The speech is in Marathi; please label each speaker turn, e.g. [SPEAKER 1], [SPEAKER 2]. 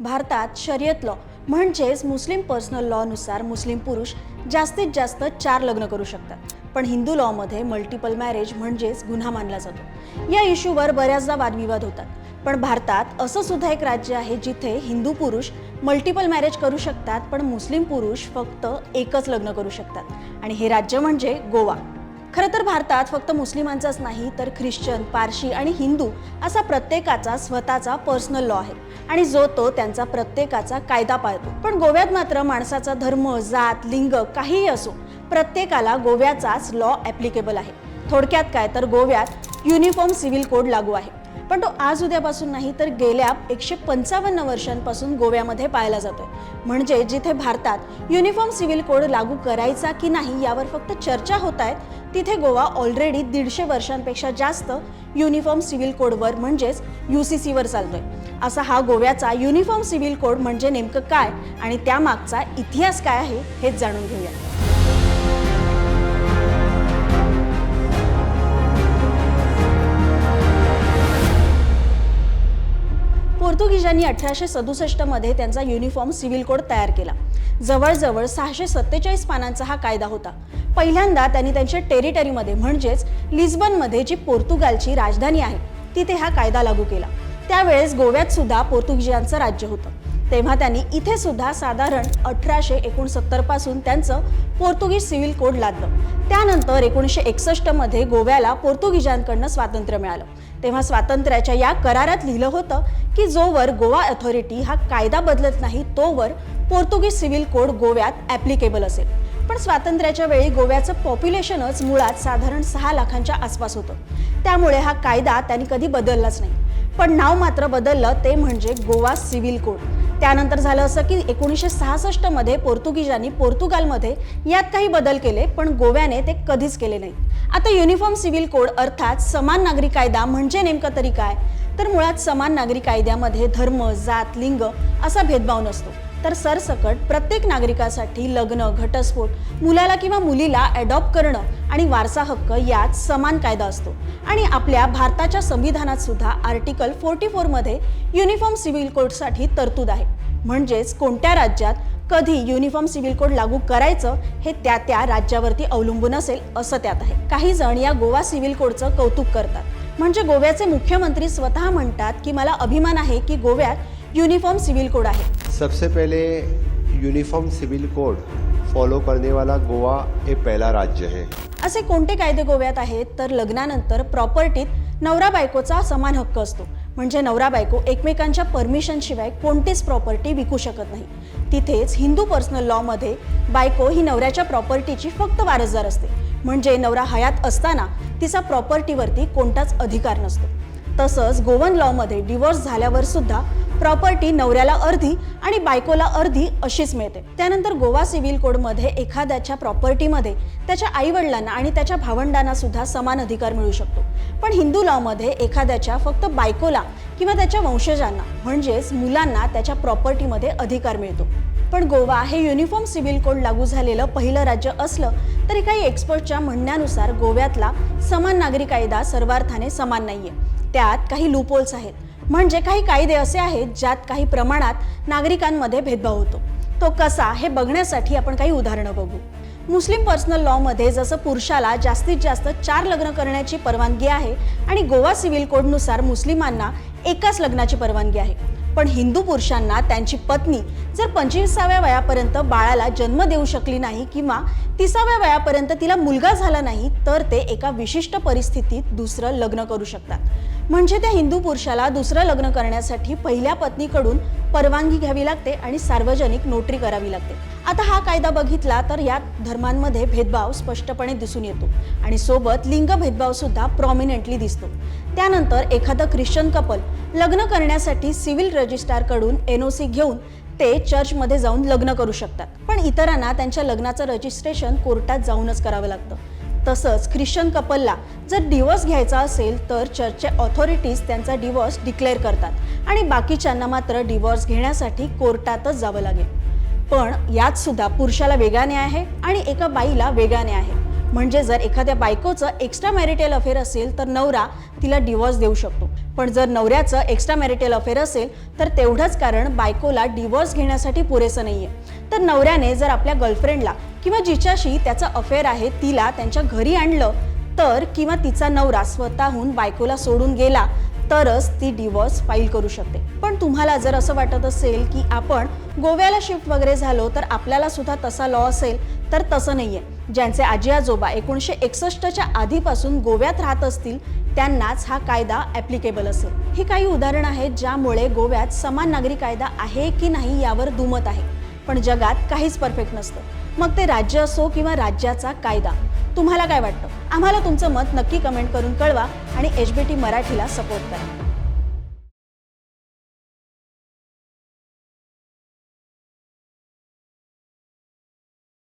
[SPEAKER 1] भारतात शर्यत लॉ म्हणजेच मुस्लिम पर्सनल लॉनुसार मुस्लिम पुरुष जास्तीत जास्त चार लग्न करू शकतात. पण हिंदू लॉमध्ये मल्टिपल मॅरेज म्हणजेच गुन्हा मानला जातो. या इश्यूवर बऱ्याचदा वादविवाद होतात. पण भारतात असं सुद्धा एक राज्य आहे जिथे हिंदू पुरुष मल्टिपल मॅरेज करू शकतात पण मुस्लिम पुरुष फक्त एकच लग्न करू शकतात. आणि हे राज्य म्हणजे गोवा. खरं तर भारतात फक्त मुस्लिमांचाच नाही तर ख्रिश्चन पारशी आणि हिंदू असा प्रत्येकाचा स्वतःचा पर्सनल लॉ आहे. आणि जो तो त्यांचा प्रत्येकाचा कायदा पाळतो. पण गोव्यात मात्र माणसाचा धर्म जात लिंग काहीही असो प्रत्येकाला गोव्याचाच लॉ ॲप्लिकेबल आहे. थोडक्यात काय तर गोव्यात युनिफॉर्म सिव्हिल कोड लागू आहे. पण तो आज उद्यापासून नाही तर गेल्या एकशे पंचावन्न वर्षांपासून गोव्यामध्ये पाळला जातोय. म्हणजे जिथे भारतात युनिफॉर्म सिव्हिल कोड लागू करायचा की नाही यावर फक्त चर्चा होत आहेत तिथे गोवा ऑलरेडी दीडशे वर्षांपेक्षा जास्त युनिफॉर्म सिव्हिल कोडवर म्हणजेच यू सी सीवर चालतोय असा हा गोव्याचा युनिफॉर्म सिव्हिल कोड म्हणजे नेमकं काय आणि त्यामागचा इतिहास काय आहे हेच जाणून घेऊया. पोर्तुगीजांनी अठराशे सदुसष्टमध्ये त्यांचा युनिफॉर्म सिव्हिल कोड तयार केला. जवळजवळ सहाशे सत्तेचाळीस पानांचा हा कायदा होता. पहिल्यांदा त्यांनी त्यांच्या टेरिटरीमध्ये म्हणजेच लिस्बनमध्ये जी पोर्तुगालची राजधानी आहे तिथे हा कायदा लागू केला. त्यावेळेस गोव्यात सुद्धा पोर्तुगीजांचं राज्य होतं. तेव्हा त्यांनी इथे सुद्धा साधारण अठराशे एकोणसत्तरपासून त्यांचं पोर्तुगीज सिव्हिल कोड लादलं. त्यानंतर एकोणीसशे एकसष्टमध्ये गोव्याला पोर्तुगीजांकडनं स्वातंत्र्य मिळालं. तेव्हा स्वातंत्र्याच्या या करारात लिहिलं होतं की जोवर गोवा अथॉरिटी हा कायदा बदलत नाही तोवर पोर्तुगीज सिव्हिल कोड गोव्यात ॲप्लिकेबल असेल. पण स्वातंत्र्याच्या वेळी गोव्याचं पॉप्युलेशनच मुळात साधारण सहा लाखांच्या आसपास होतं. त्यामुळे हा कायदा त्यांनी कधी बदललाच नाही. पण नाव मात्र बदललं ते म्हणजे गोवा सिव्हिल कोड. त्यानंतर झालं असं की एकोणीसशे सहासष्टमध्ये पोर्तुगीजांनी पोर्तुगालमध्ये यात काही बदल केले पण गोव्याने ते कधीच केले नाही. आता युनिफॉर्म सिव्हिल कोड अर्थात समान नागरी कायदा म्हणजे नेमकं तरी काय? तर मुळात समान नागरी कायद्यामध्ये धर्म जात लिंग असा भेदभाव नसतो. तर सरसकट प्रत्येक नागरिकासाठी लग्न घटस्फोट मुलाला किंवा मुलीला ॲडॉप्ट करणं आणि वारसा हक्क यात समान कायदा असतो. आणि आपल्या भारताच्या संविधानात सुद्धा आर्टिकल फोर्टी फोरमध्ये युनिफॉर्म सिव्हिल कोडसाठी तरतूद आहे. म्हणजेच कोणत्या राज्यात कधी युनिफॉर्म सिव्हिल कोड लागू करायचं हे त्या त्या राज्यावरती अवलंबून असेल असं त्यात आहे. काही जण या गोवा सिव्हिल कोडचं कौतुक करतात. म्हणजे गोव्याचे मुख्यमंत्री स्वतः म्हणतात की मला अभिमान आहे की गोव्यात युनिफॉर्म सिव्हिल कोड आहे.
[SPEAKER 2] सबसे पहले यूनिफॉर्म सिविल कोड फॉलो करने वाला गोवा ये पहला राज्य है
[SPEAKER 1] असे कोणते कायदे गोव्यात आहेत? तर लग्नानंतर प्रॉपर्टीत नवरा बायकोचा समान हक्क असतो. म्हणजे नवरा बायको एकमेकांच्या परमिशनशिवाय कोणतीच प्रॉपर्टी विकू शकत नाही. तिथेच हिंदू पर्सनल लॉमध्ये बायको ही नवऱ्याच्या प्रॉपर्टीची फक्त वारसदार असते. म्हणजे नवरा हयात असताना तिचा प्रॉपर्टीवरती कोणताच अधिकार नसतो. तसंच गोवन लॉमध्ये डिवोर्स झाल्यावर सुद्धा प्रॉपर्टी नवऱ्याला अर्धी आणि बायकोला अर्धी अशीच मिळते. त्यानंतर गोवा सिव्हिल कोडमध्ये एखाद्याच्या प्रॉपर्टीमध्ये त्याच्या आईवडिलांना आणि त्याच्या भावंडांना सुद्धा समान अधिकार मिळू शकतो. पण हिंदू लॉमध्ये एखाद्याच्या फक्त बायकोला किंवा त्याच्या वंशजांना म्हणजेच मुलांना त्याच्या प्रॉपर्टीमध्ये अधिकार मिळतो. पण गोवा हे युनिफॉर्म सिव्हिल कोड लागू झालेलं पहिलं राज्य असलं तरी काही एक्सपर्टच्या म्हणण्यानुसार गोव्यातला समान नागरी कायदा सर्वार्थाने समान नाहीये. त्यात काही लुपोल्स आहेत. म्हणजे काही कायदे असे आहेत ज्यात काही प्रमाणात नागरिकांमध्ये भेदभाव होतो. तो कसा हे बघण्यासाठी आपण काही उदाहरणं बघू. मुस्लिम पर्सनल लॉमध्ये जसं पुरुषाला जास्तीत जास्त चार लग्न करण्याची परवानगी आहे आणि गोवा सिव्हिल कोडनुसार मुस्लिमांना एकाच लग्नाची परवानगी आहे. पण हिंदू पुरुषांना त्यांची पत्नी जर पंचवीसाव्या वयापर्यंत बाळाला जन्म देऊ शकली नाही किंवा तिसाव्या वयापर्यंत तिला मुलगा झाला नाही तर ते एका विशिष्ट परिस्थितीत दुसरं लग्न करू शकतात. म्हणजे त्या हिंदू पुरुषाला दुसरं लग्न करण्यासाठी पहिल्या पत्नीकडून परवानगी घ्यावी लागते आणि सार्वजनिक नोटरी करावी लागते. आता हा कायदा बघितला तर यात धर्मांमध्ये भेदभाव स्पष्टपणे दिसून येतो आणि सोबत लिंग भेदभाव सुद्धा प्रॉमिनेंटली दिसतो. त्यानंतर एखादं ख्रिश्चन कपल लग्न करण्यासाठी सिव्हिल रजिस्ट्रारकडून सी घेऊन ते चर्चमध्ये जाऊन लग्न करू शकतात. पण इतरांना त्यांच्या लग्नाचं रजिस्ट्रेशन कोर्टात जाऊनच करावं लागतं. तसंच ख्रिश्चन कपलला जर डिवोर्स घ्यायचा असेल तर चर्चचे ऑथॉरिटीज त्यांचा डिवोर्स डिक्लेअर करतात आणि बाकीच्यांना मात्र डिवोर्स घेण्यासाठी कोर्टातच जावं लागेल. पण यात सुद्धा पुरुषाला वेगळा न्याय आहे आणि एका बाईला वेगळा न्याय आहे. म्हणजे जर एखाद्या बायकोचं एक्स्ट्रा मॅरिटल अफेअर असेल तर नवरा तिला डिवोर्स देऊ शकतो. पण जर नवऱ्याचं एक्स्ट्रा मॅरिटल अफेअर असेल तर तेवढंच कारण बायकोला डिवोर्स घेण्यासाठी पुरेसं नाही आहे तर नवऱ्याने जर आपल्या गर्लफ्रेंडला किंवा जिच्याशी त्याचं अफेअर आहे तिला त्यांच्या घरी आणलं तर किंवा तिचा नवरा स्वतःहून बायकोला सोडून गेला तरच ती डिवॉर्स फाईल करू शकते. पण तुम्हाला जर असं वाटत असेल की आपण गोव्याला शिफ्ट वगैरे झालो तर आपल्याला सुद्धा तसा लॉ असेल तर तसं नाहीये. ज्यांचे आजी आजोबा एकोणीसशे एकसष्टच्या आधीपासून गोव्यात राहत असतील त्यांनाच हा कायदा ॲप्लिकेबल असेल. ही काही उदाहरणं आहेत ज्यामुळे गोव्यात समान नागरी कायदा आहे की नाही यावर दुमत आहे. पण जगात काहीच परफेक्ट नसतं. मग ते राज्य असो किंवा राज्याचा कायदा. तुम्हाला काय वाटतं? आम्हाला तुमचं मत नक्की कमेंट करून कळवा आणि एच बी टी मराठीला सपोर्ट करा.